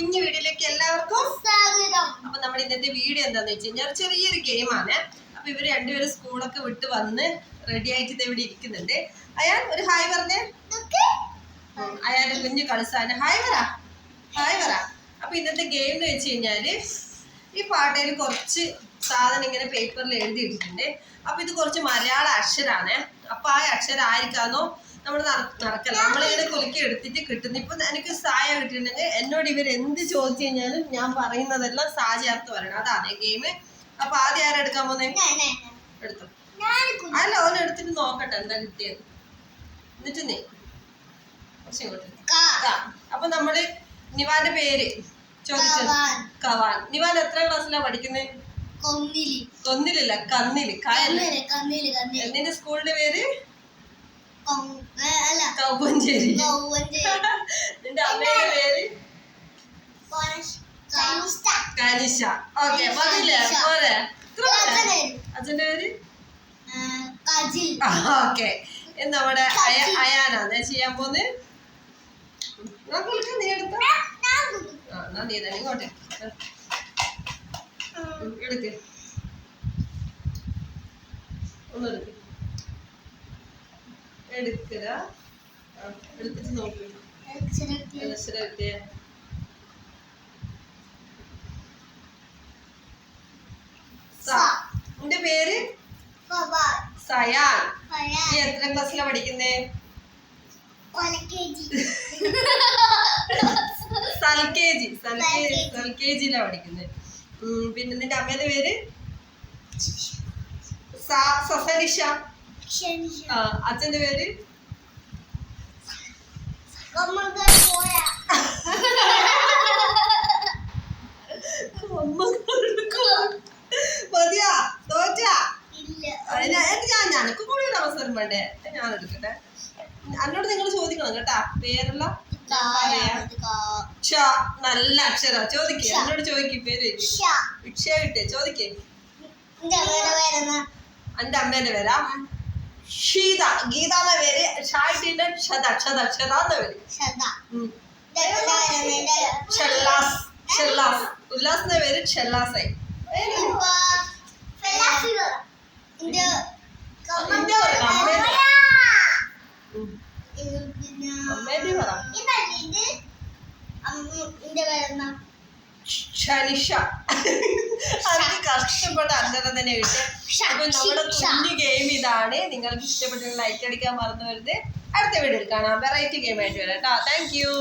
കുഞ്ഞു വീഡിയോയിലേക്ക് എല്ലാവർക്കും സ്വാഗതം. അപ്പൊ നമ്മുടെ ഇന്നത്തെ വീഡിയോ എന്താന്ന് വെച്ച് കഴിഞ്ഞാൽ ചെറിയൊരു ഗെയിമാണ് അപ്പൊ ഇവർ രണ്ടുപേരും സ്കൂളൊക്കെ വിട്ട് വന്ന് റെഡി ആയിട്ട് ഇത് ഇവിടെ ഇരിക്കുന്നുണ്ട്. അയാൾ ഒരു ഹായ് പറഞ്ഞേ. അയാളുടെ കുഞ്ഞു കളിസാന് ഹായ് പറ. ഹായ് പറ. അപ്പൊ ഇന്നത്തെ ഗെയിം എന്ന് വെച്ച് കഴിഞ്ഞാൽ ഈ പാട്ടയിൽ കുറച്ച് സാധനം ഇങ്ങനെ പേപ്പറിൽ എഴുതിയിട്ടുണ്ട് അപ്പൊ ഇത് കുറച്ച് മലയാള അക്ഷരാണ്. അപ്പൊ ആ അക്ഷരം ആയിരിക്കാന്നോ നമ്മൾ നടക്കല്ല നമ്മളിങ്ങനെ കുലുക്കി എടുത്തിട്ട് കിട്ടുന്നു ഇപ്പൊ എനിക്ക് സായ കിട്ടിയിട്ടുണ്ടെങ്കിൽ എന്നോട് ഇവർ എന്ത് ചോദിച്ചു കഴിഞ്ഞാലും ഞാൻ പറയുന്നതെല്ലാം സാ ചേർത്ത് പറയണം. അതാണ് ഗെയിം അപ്പൊ ആദ്യം ആരാ എടുക്കാൻ പോന്നെ? എടുത്തു. അല്ല ഓൻ എടുത്തിട്ട് നോക്കട്ടെ എന്താ കിട്ടിയത്. എന്നിട്ട് നീ. കുറച്ച് ഇങ്ങോട്ട് അപ്പൊ നമ്മൾ നിവാന്റെ പേര് ചോദിച്ചത് കവാൻ. നിവാൻ എത്ര ക്ലാസ്സിലാ പഠിക്കുന്നത് കൊന്നിലി. കൊന്നിലില്ല കന്നിൽ. കന്നിൽ കന്നിൽ സ്കൂളിന്റെ പേര്? കൗപ്പഞ്ചേരി. നിന്റെ അമ്മയുടെ പേര്? കോനഷ്- ഓക്കെ മതില്ലേ. പോരെ. അച്ഛന്റെ പേര്. ഓക്കെ. നമ്മുടെ അയ ചെയ്യാൻ പോന്ന്? നീ എടുത്ത? എന്നാ നീ തന്നെ ഇങ്ങോട്ടെ. എടുക്ക്. ഒന്ന് എടുക്ക് എടുക്കുക. എടുത്തിട്ട് നോക്ക്. സ. നിന്റെ പേര്. സയാൻ. നീ എത്ര ക്ലാസ്സിലാ പഠിക്കുന്നേ? കൊലക്കേജി. SL K G. SL K SLKG. SL K ജിയിലാ പഠിക്കുന്നത് പിന്നെ നിന്റെ അമ്മയുടെ പേര്? സസനിഷ. അച്ഛന്റെ പേര്. മതിയാ തോറ്റാ. ഞാൻ ഞാനൊക്കെ കൂടി ഒരു അവസരം വേണ്ടേ? ഞാൻ എടുക്കട്ടെ. എന്നോട് നിങ്ങൾ ചോദിക്കണം കേട്ടാ. പേരുള്ള. ക്ഷ നല്ല അക്ഷര. ചോദിക്കേ. അന്നോട് എന്നോട് ചോദിക്കേ പേര്. ക്ഷ കിട്ടേ ചോദിക്കേ? എന്റെ അമ്മേന്റെ പേരാ? ഷീത ഗീതാന്ന പേര് ഷായിട്ടിന്റെ ക്ഷത ക്ഷത ക്ഷത. എന്ന പേര് ഷെല്ലാസ് ഷെല്ലാസ് ഉല്ലാസിന്റെ പേര് ഷെല്ലാസ് ആയി ഫെലാസിയോ? തന്നെ അപ്പൊ നമ്മുടെ കുഞ്ഞു ഗെയിം ഇതാണ്. നിങ്ങൾക്ക് ഇഷ്ടപ്പെട്ട ലൈക്ക് അടിക്കാൻ മറന്നു വരുത് അടുത്ത വീഡിയോയിൽ കാണാം. വെറൈറ്റി ഗെയിം ആയിട്ട് വരാം കേട്ടോ താങ്ക് യു